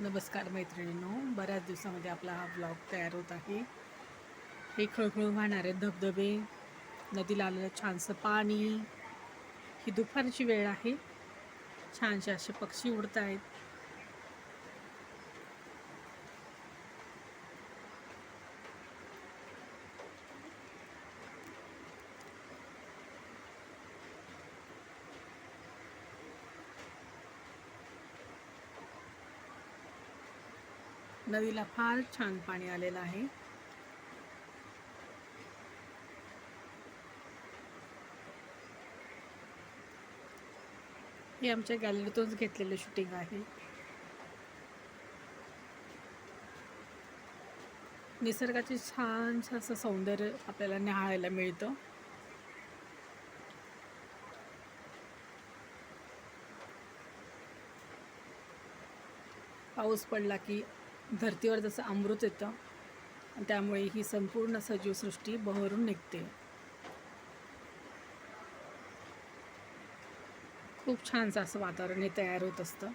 नमस्कार मैत्रिणींनो. बऱ्याच दिवसामध्ये आपला हा ब्लॉग तयार होत आहे. हे खळखळून वाहणारे धबधबे नदीला आलेलं छानसं पाणी. ही दुपारची वेळ आहे. छानसे असे पक्षी उडत आहेत नदीला फार छान पाणी आलेलं आहे. हे आमच्या गॅलरीतूनच घेतलेलं शूटिंग आहे. निसर्गाचे छान असं सौंदर्य आपल्याला न्याहाळायला मिळतं. पाऊस पडला की धर्तीवर जसं अमृत येतं त्यामुळे ही संपूर्ण सजीवसृष्टी बहरून निघते. खूप छानसं असं वातावरण हे तयार होत असतं.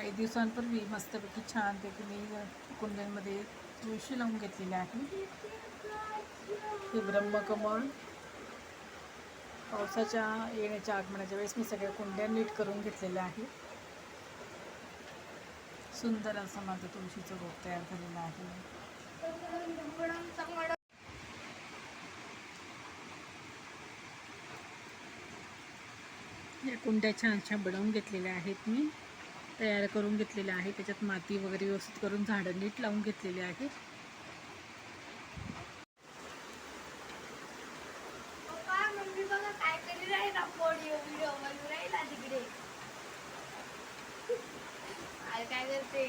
काही दिवसांपूर्वी मस्तपैकी छानपैकी मी कुंड्यांमध्ये तुळशी लावून घेतलेली आहे. हे ब्रह्मकमळ. पावसाच्या येण्याच्या आगमनाच्या वेळेस मी सगळ्या कुंड्या नीट करून घेतलेल्या आहे सुंदर असं माझं तुळशीचं रोप तयार झालेलं आहे. या कुंड्या छान छान बनवून घेतलेल्या आहेत मी. तयार करून घेतलेल्या आहे. त्याच्यात माती वगैरे व्यवस्थित करून झाडं नीट लावून घेतलेली आहेत काय करते?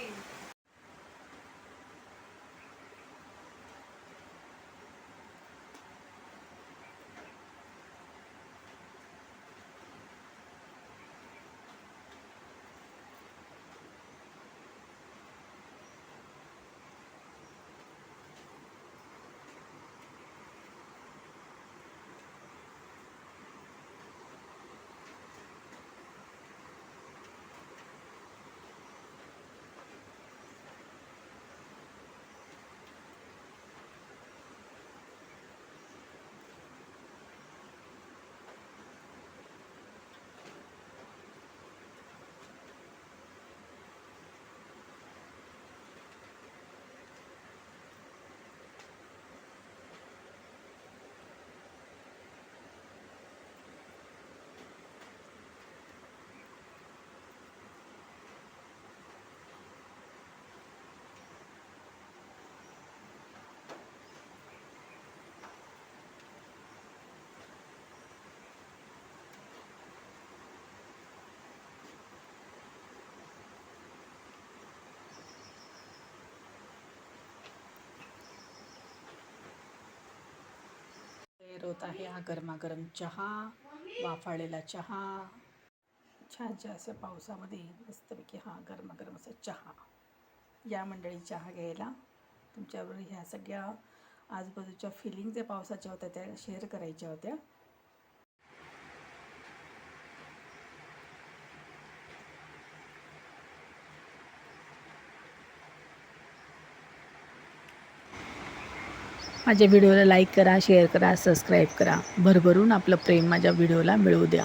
होत आहे. हा गरमागरम चहा वाफाळलेला चहा. छान छान असं पावसामध्ये मस्तपैकी हा गरमागरम असा चहा. या मंडळी चहा घ्यायला. तुमच्याबरोबर ह्या सगळ्या आजूबाजूच्या फिलिंग ज्या पावसाच्या होत्या त्या शेअर करायच्या होत्या. माझ्या व्हिडिओला लाईक करा शेअर करा सबस्क्राईब करा. भरभरून आपलं प्रेम माझ्या व्हिडिओला मिळू द्या.